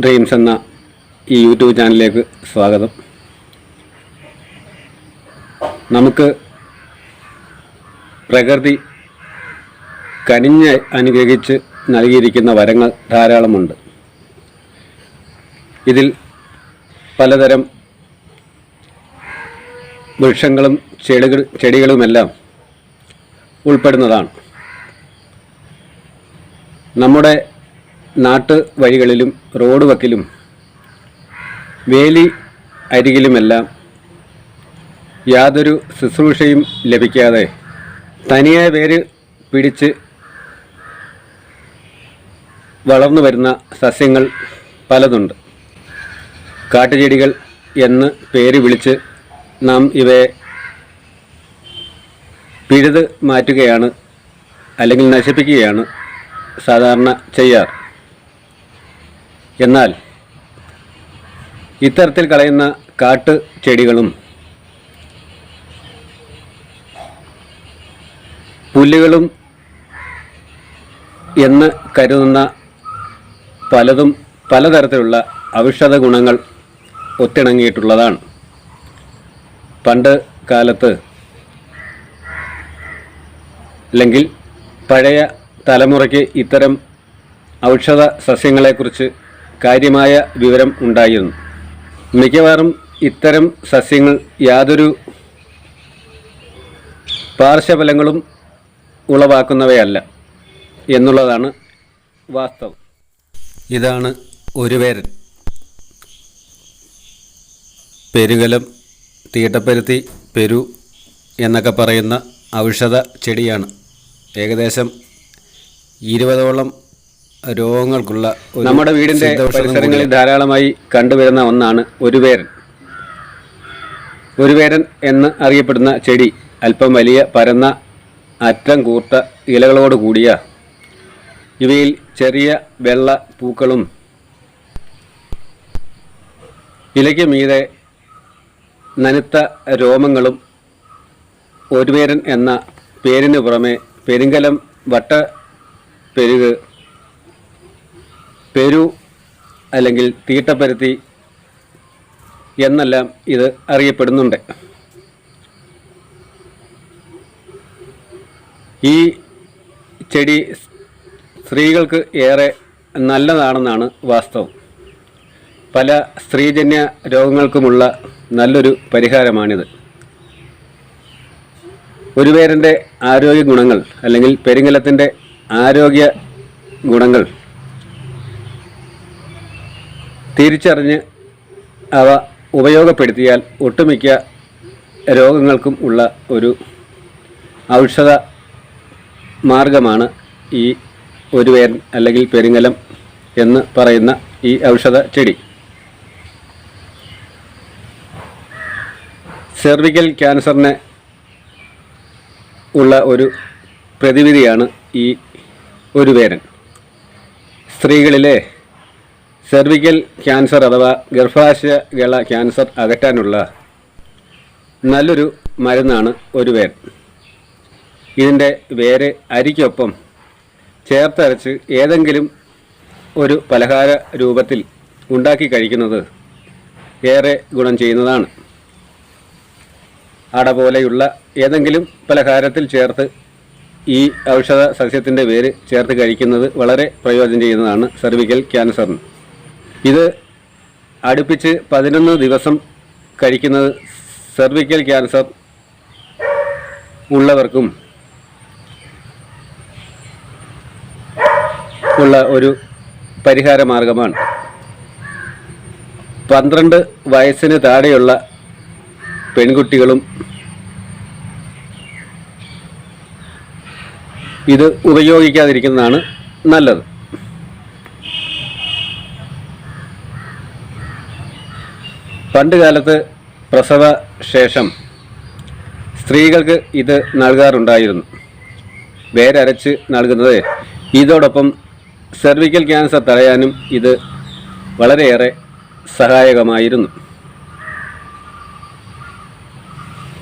Dreams എന്ന ഈ YouTube ചാനലിലേക്ക് സ്വാഗതം. നമുക്ക് പ്രകൃതി കനിഞ്ഞ് അനുഗ്രഹിച്ച് നൽകിയിരിക്കുന്ന വരങ്ങൾ ധാരാളമുണ്ട്. ഇതിൽ പലതരം വൃക്ഷങ്ങളും ചെടികൾ ചെടികളുമെല്ലാം ഉൾപ്പെടുന്നതാണ്. നമ്മുടെ നാട്ട് വഴികളിലും റോഡ് വക്കിലും വേലി അരികിലുമെല്ലാം യാതൊരു ശുശ്രൂഷയും ലഭിക്കാതെ തനിയെ വേര് പിടിച്ച് വളർന്നു വരുന്ന സസ്യങ്ങൾ പലതുണ്ട്. കാട്ടുചെടികൾ എന്ന് പേര് വിളിച്ച് നാം ഇവയെ പിഴുത് മാറ്റുകയാണ് അല്ലെങ്കിൽ നശിപ്പിക്കുകയാണ് സാധാരണ ചെയ്യാറ്. എന്നാൽ ഇത്തരത്തിൽ കളയുന്ന കാട്ട് ചെടികളും പുല്ലുകളും എന്ന് കരുതുന്ന പലതും പലതരത്തിലുള്ള ഔഷധ ഗുണങ്ങൾ ഒത്തിണങ്ങിയിട്ടുള്ളതാണ്. പണ്ട് കാലത്ത് അല്ലെങ്കിൽ പഴയ തലമുറയ്ക്ക് ഇത്തരം ഔഷധ സസ്യങ്ങളെക്കുറിച്ച് കാര്യമായ വിവരം ഉണ്ടായിരുന്നു. മിക്കവാറും ഇത്തരം സസ്യങ്ങൾ യാതൊരു പാർശ്വഫലങ്ങളും ഉളവാക്കുന്നവയല്ല എന്നുള്ളതാണ് വാസ്തവം. ഇതാണ് ഒരു പേരൻ പെരുകലം തീട്ടപ്പരുത്തി പെരു എന്നൊക്കെ പറയുന്ന ഔഷധ ചെടിയാണ്. ഏകദേശം ഇരുപതോളം രോഗങ്ങൾക്കുള്ള നമ്മുടെ വീടിന്റെ പരിസരങ്ങളിൽ ധാരാളമായി കണ്ടുവരുന്ന ഒന്നാണ് ഒരു വേരൻ ഒരു വേരൻ എന്ന് അറിയപ്പെടുന്ന ചെടി അല്പം വലിയ പരന്ന അറ്റം കൂർത്ത ഇലകളോട് കൂടിയ ഇവയിൽ ചെറിയ വെള്ള പൂക്കളും ഇലയ്ക്ക് മീതെ നനുത്ത രോമങ്ങളും ഒരുവേരൻ എന്ന പേരിന് പുറമെ പെരുങ്കലം വട്ട പെരുക് പെരു അല്ലെങ്കിൽ തീട്ടപ്പരുത്തി എന്നെല്ലാം ഇത് അറിയപ്പെടുന്നുണ്ട്. ഈ ചെടി സ്ത്രീകൾക്ക് ഏറെ നല്ലതാണെന്നാണ് വാസ്തവം. പല സ്ത്രീജന്യ രോഗങ്ങൾക്കുമുള്ള നല്ലൊരു പരിഹാരമാണിത്. ഒരു പേരന്റെ ആരോഗ്യ ഗുണങ്ങൾ അല്ലെങ്കിൽ പെരിങ്ങലത്തിന്റെ ആരോഗ്യ ഗുണങ്ങൾ തിരിച്ചറിഞ്ഞ് അവ ഉപയോഗപ്പെടുത്തിയാൽ ഒട്ടുമിക്ക രോഗങ്ങൾക്കും ഉള്ള ഒരു ഔഷധ മാർഗമാണ് ഈ ഒരുവേൻ അല്ലെങ്കിൽ പെരിങ്ങലം എന്ന് പറയുന്ന ഈ ഔഷധ ചെടി. സെർവിക്കൽ ക്യാൻസറിനെ ഉള്ള ഒരു പ്രതിവിധിയാണ് ഈ ഒരു വേരൻ സ്ത്രീകളിലെ സെർവിക്കൽ ക്യാൻസർ അഥവാ ഗർഭാശയ ഗള ക്യാൻസർ അകറ്റാനുള്ള നല്ലൊരു മരുന്നാണ് ഒരു വേർ ഇതിന്റെ വേര് അരിക്കൊപ്പം ചേർത്തരച്ച് ഏതെങ്കിലും ഒരു പലഹാര രൂപത്തിൽ ഉണ്ടാക്കി കഴിക്കുന്നത് ഏറെ ഗുണം ചെയ്യുന്നതാണ്. അട പോലെയുള്ള ഏതെങ്കിലും പലഹാരത്തിൽ ചേർത്ത് ഈ ഔഷധ സസ്യത്തിന്റെ വേര് ചേർത്ത് കഴിക്കുന്നത് വളരെ പ്രയോജനം ചെയ്യുന്നതാണ് സെർവിക്കൽ ക്യാൻസറിന് ഇത് അടുപ്പിച്ച് പതിനൊന്ന് ദിവസം കഴിക്കുന്നത് സെർവിക്കൽ ക്യാൻസർ ഉള്ളവർക്കും ഉള്ള ഒരു പരിഹാര മാർഗമാണ്. പന്ത്രണ്ട് വയസ്സിന് താഴെയുള്ള പെൺകുട്ടികളും ഇത് ഉപയോഗിക്കാതിരിക്കുന്നതാണ് നല്ലത്. പണ്ട് കാലത്ത് പ്രസവ ശേഷം സ്ത്രീകൾക്ക് ഇത് നൽകാറുണ്ടായിരുന്നു. വേരരച്ച് നൽകുന്നത്. ഇതോടൊപ്പം സെർവിക്കൽ ക്യാൻസർ തടയാനും ഇത് വളരെയേറെ സഹായകമായിരുന്നു.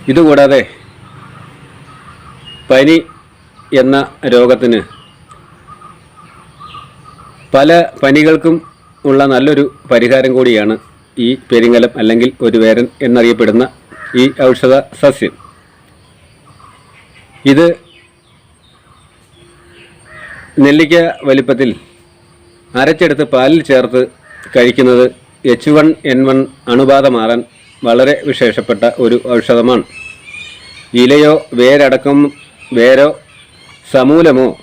ഇതുകൂടാതെ പനി എന്ന രോഗത്തിന് പല പനികൾക്കും ഉള്ള നല്ലൊരു പരിഹാരം കൂടിയാണ് ഈ പെരിങ്ങലം അല്ലെങ്കിൽ ഒരു വേരൻ എന്നറിയപ്പെടുന്ന ഈ ഔഷധ സസ്യം. ഇത് നെല്ലിക്ക വലിപ്പത്തിൽ അരച്ചെടുത്ത് പാലിൽ ചേർത്ത് കഴിക്കുന്നത് എച്ച് വൺ എൻ വൺ അണുബാധ മാറാൻ വളരെ വിശേഷപ്പെട്ട ഒരു ഔഷധമാണ്. ഇലയോ വേരടക്കം വേരോ സമൂലമോ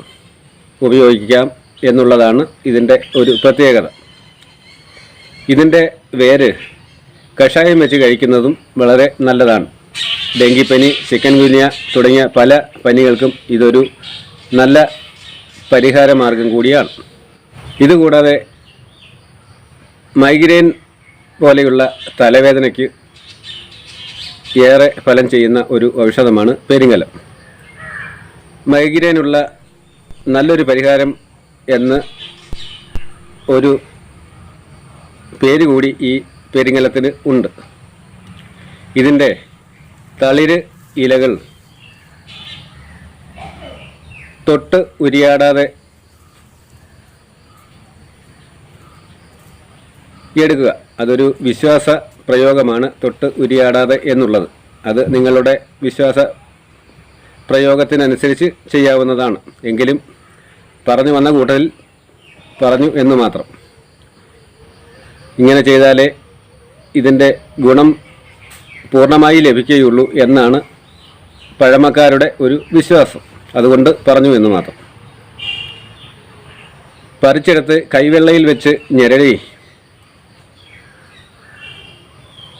ഉപയോഗിക്കാം എന്നുള്ളതാണ് ഇതിന്റെ ഒരു പ്രത്യേകത. ഇതിന്റെ വേര് കഷായം വെച്ച് കഴിക്കുന്നതും വളരെ നല്ലതാണ്. ഡെങ്കിപ്പനി ചിക്കൻ ഗുനിയ തുടങ്ങിയ പല പനികൾക്കും ഇതൊരു നല്ല പരിഹാര മാർഗം കൂടിയാണ്. ഇതുകൂടാതെ മൈഗ്രെയിൻ പോലെയുള്ള തലവേദനയ്ക്ക് ഏറെ ഫലം ചെയ്യുന്ന ഒരു ഔഷധമാണ് പെരിങ്ങലം. മൈഗ്രെയിനുള്ള നല്ലൊരു പരിഹാരം എന്ന് ഒരു പേര് കൂടി ഈ പെരിങ്ങലത്തിന് ഉണ്ട്. ഇതിന്റെ തളിര് ഇലകൾ തൊട്ട് ഉരിയാടാതെ എടുക്കുക. അതൊരു വിശ്വാസ പ്രയോഗമാണ് തൊട്ട് ഉരിയാടാതെ എന്നുള്ളത്. അത് നിങ്ങളുടെ വിശ്വാസ പ്രയോഗത്തിനനുസരിച്ച് ചെയ്യാവുന്നതാണ്. എങ്കിലും പറഞ്ഞു വന്ന കൂട്ടത്തിൽ പറഞ്ഞു എന്ന് മാത്രം. ഇങ്ങനെ ചെയ്താലേ ഇതിന്റെ ഗുണം പൂർണമായി ലഭിക്കുകയുള്ളൂ എന്നാണ് പഴമക്കാരുടെ ഒരു വിശ്വാസം. അതുകൊണ്ട് പറഞ്ഞു എന്ന് മാത്രം. പറിച്ചെടുത്ത് കൈവെള്ളയിൽ വെച്ച് ഞരളി.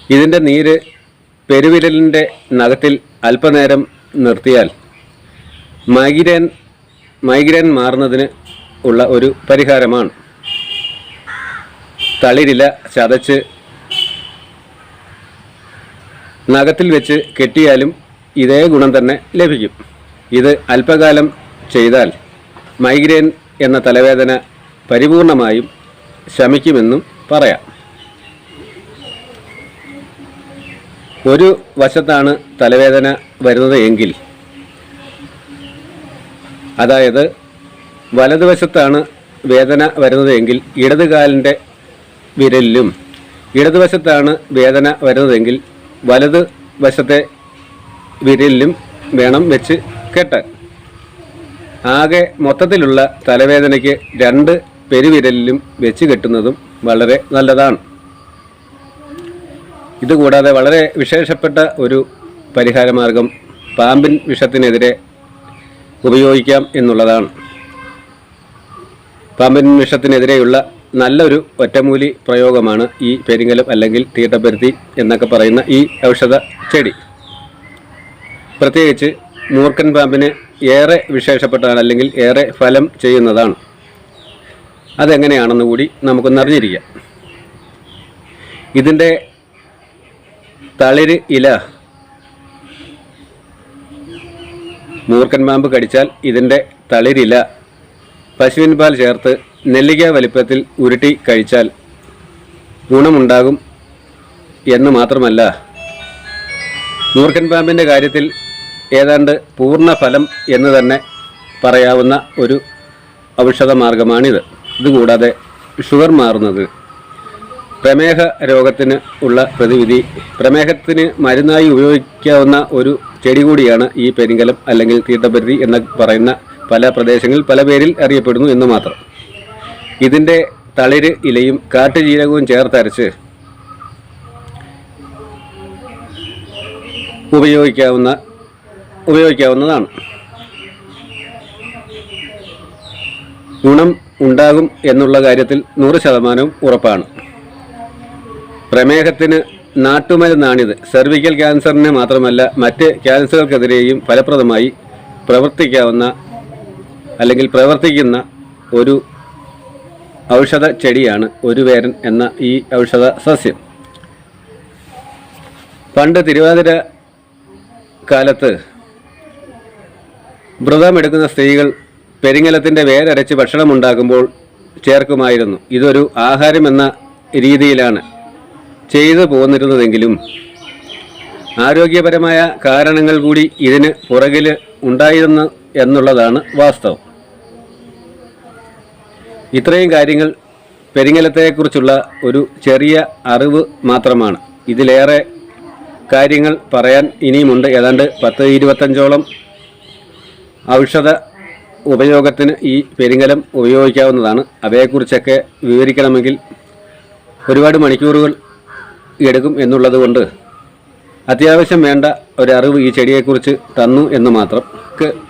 ഇതിന്റെ നീര് പെരുവിരലിന്റെ നഖത്തിൽ അല്പനേരം നിർത്തിയാൽ മൈഗ്രേൻ മൈഗ്രേൻ മാറുന്നതിന് ഉള്ള ഒരു പരിഹാരമാണ്. തളിരില ചതച്ച് നഖത്തിൽ വെച്ച് കെട്ടിയാലും ഇതേ ഗുണം തന്നെ ലഭിക്കും. ഇത് അല്പകാലം ചെയ്താൽ മൈഗ്രെയിൻ എന്ന തലവേദന പരിപൂർണമായും ശമിക്കുമെന്നും പറയാം. ഒരു വശത്താണ് തലവേദന വരുന്നത് എങ്കിൽ അതായത് വലതുവശത്താണ് വേദന വരുന്നത് എങ്കിൽ ഇടത് കാലിന്റെ വിരലിലും. ഇടതുവശത്താണ് വേദന വരുന്നതെങ്കിൽ വലത് വശത്തെ വിരലിലും വേണം വെച്ച് കെട്ടാൻ. ആകെ മൊത്തത്തിലുള്ള തലവേദനയ്ക്ക് രണ്ട് പെരുവിരലിലും വെച്ച് കെട്ടുന്നതും വളരെ നല്ലതാണ്. ഇതുകൂടാതെ വളരെ വിശേഷപ്പെട്ട ഒരു പരിഹാരമാർഗം പാമ്പിൻ വിഷത്തിനെതിരെ ഉപയോഗിക്കാം എന്നുള്ളതാണ്. പാമ്പിൻ വിഷത്തിനെതിരെയുള്ള നല്ലൊരു ഒറ്റമൂലി പ്രയോഗമാണ് ഈ പെരിങ്ങലം അല്ലെങ്കിൽ തീട്ടപ്പരുത്തി എന്നൊക്കെ പറയുന്ന ഈ ഔഷധ ചെടി. പ്രത്യേകിച്ച് മൂർക്കൻ പാമ്പിന് ഏറെ വിശേഷപ്പെട്ടതാണ് അല്ലെങ്കിൽ ഏറെ ഫലം ചെയ്യുന്നതാണ്. അതെങ്ങനെയാണെന്ന് കൂടി നമുക്കൊന്നറിഞ്ഞിരിക്കാം ഇതിന്റെ തളിര് ഇല മൂർക്കൻ പാമ്പ് കടിച്ചാൽ ഇതിന്റെ തളിരില പശുവിൻ പാൽ ചേർത്ത് നെല്ലിക്ക വലിപ്പത്തിൽ ഉരുട്ടി കഴിച്ചാൽ ഗുണമുണ്ടാകും എന്ന് മാത്രമല്ല നൂർക്കൻ പാമ്പിന്റെ കാര്യത്തിൽ ഏതാണ്ട് പൂർണ ഫലം എന്ന് തന്നെ പറയാവുന്ന ഒരു ഔഷധ മാർഗമാണിത് ഇതുകൂടാതെ ഷുഗർ മാറുന്നത് പ്രമേഹ രോഗത്തിന് ഉള്ള പ്രതിവിധി പ്രമേഹത്തിന് മരുന്നായി ഉപയോഗിക്കാവുന്ന ഒരു ചെടി കൂടിയാണ് ഈ പെരിങ്കലം അല്ലെങ്കിൽ തീർത്ഥപരിധി എന്ന് പറയുന്ന പല പ്രദേശങ്ങളിൽ പല പേരിൽ അറിയപ്പെടുന്നു എന്ന് മാത്രം. ഇതിന്റെ തളിര് ഇലയും കാട്ടുജീരകവും ചേർത്തരച്ച് ഉപയോഗിക്കാവുന്ന ഉപയോഗിക്കാവുന്നതാണ്. ഗുണം ഉണ്ടാകും എന്നുള്ള കാര്യത്തിൽ നൂറ് ശതമാനവും ഉറപ്പാണ്. പ്രമേഹത്തിന് നാട്ടുമരുന്നാണിത് സെർവിക്കൽ ക്യാൻസറിന് മാത്രമല്ല മറ്റ് ക്യാൻസറുകൾക്കെതിരെയും ഫലപ്രദമായി പ്രവർത്തിക്കാവുന്ന അല്ലെങ്കിൽ പ്രവർത്തിക്കുന്ന ഒരു ഔഷധ ചെടിയാണ് ഒരു വേരൻ എന്ന ഈ ഔഷധ സസ്യം. പണ്ട് തിരുവാതിര കാലത്ത് വ്രതമെടുക്കുന്ന സ്ത്രീകൾ പെരിങ്ങലത്തിന്റെ വേരരച്ച് ഭക്ഷണമുണ്ടാക്കുമ്പോൾ ചേർക്കുമായിരുന്നു. ഇതൊരു ആഹാരമെന്ന രീതിയിലാണ് ചെയ്തു പോന്നിരുന്നതെങ്കിലും ആരോഗ്യപരമായ കാരണങ്ങൾ കൂടി ഇതിന് പുറകിൽ ഉണ്ടായിരുന്നു എന്നുള്ളതാണ് വാസ്തവം. ഇത്രയും കാര്യങ്ങൾ പെരിങ്ങലത്തെക്കുറിച്ചുള്ള ഒരു ചെറിയ അറിവ് മാത്രമാണ്. ഇതിലേറെ കാര്യങ്ങൾ പറയാൻ ഇനിയുമുണ്ട്. ഏതാണ്ട് പത്ത് ഇരുപത്തഞ്ചോളം ഔഷധ ഉപയോഗത്തിന് ഈ പെരിങ്ങലം ഉപയോഗിക്കാവുന്നതാണ്. അവയെക്കുറിച്ചൊക്കെ വിവരിക്കണമെങ്കിൽ ഒരുപാട് മണിക്കൂറുകൾ എടുക്കും എന്നുള്ളത് കൊണ്ട് അത്യാവശ്യം വേണ്ട ഒരറിവ് ഈ ചെടിയെക്കുറിച്ച് തന്നു എന്ന് മാത്രം.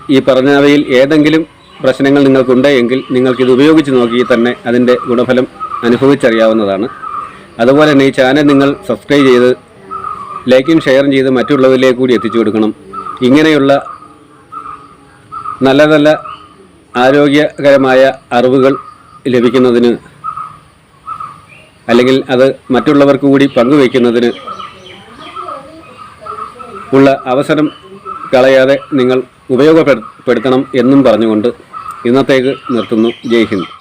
ഈ പറഞ്ഞവയിൽ ഏതെങ്കിലും പ്രശ്നങ്ങൾ നിങ്ങൾക്കുണ്ടെങ്കിൽ നിങ്ങൾക്കിത് ഉപയോഗിച്ച് നോക്കി തന്നെ അതിന്റെ ഗുണഫലം അനുഭവിച്ചറിയാവുന്നതാണ്. അതുപോലെ തന്നെ ഈ ചാനൽ നിങ്ങൾ സബ്സ്ക്രൈബ് ചെയ്ത് ലൈക്കും ഷെയറും ചെയ്ത് മറ്റുള്ളവരിലേക്ക് കൂടി എത്തിച്ചു കൊടുക്കണം. ഇങ്ങനെയുള്ള നല്ല നല്ല ആരോഗ്യകരമായ അറിവുകൾ ലഭിക്കുന്നതിന് അല്ലെങ്കിൽ അത് മറ്റുള്ളവർക്ക് കൂടി പങ്കുവയ്ക്കുന്നതിന് ഉള്ള അവസരം കളയാതെ നിങ്ങൾ ഉപയോഗപ്പെടുത്തണം എന്നും പറഞ്ഞുകൊണ്ട് ഇന്നത്തേക്ക് നിർത്തുന്നു. ജയ് ഹിന്ദ്.